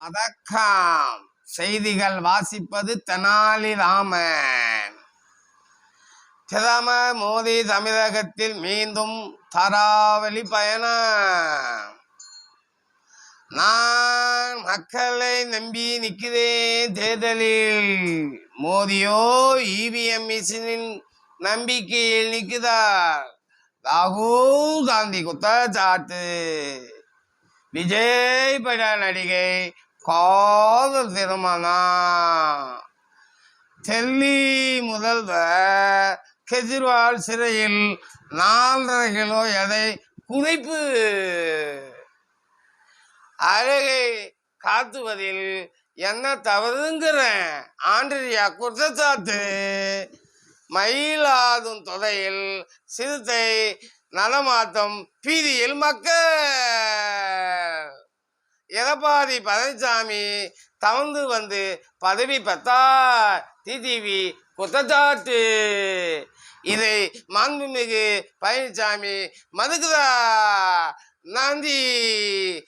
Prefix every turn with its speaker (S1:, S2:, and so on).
S1: அதக்காம் செய்திகள் வாசிப்பது தெனாலிராமன் பிரதமர் மோடி தமிழகத்தில் மீண்டும் தராவளி பயணம். நான் மக்களை நம்பி நிற்கிறேன் தேர்தலில். மோதியோ இவிஎம் மிஷினின் நம்பிக்கையில் நிற்கிறார். ராகுல் காந்தி குத்தாச்சாட்டு விஜய் பட நடிகை காதல் திருமணம் டெல்லி முதல்வர் கெஜ்ரிவால் சிறையில் நாலரை கிலோ எடை குறைப்பு அழகை காத்துவதில் என்ன தவறுங்கிற ஆண்ட்ரியா குற்றச்சாட்டு. மயிலாதும் தொகையில் சிறுத்தை நலமாட்டம் பீதியில் மக்கள். எடப்பாடி பழனிசாமி தவந்து வந்து பதவி பெற்றார். டிடிவி குற்றச்சாட்டு. இதை மாண்புமிகு பழனிசாமி மறுக்கிறார். நன்றி.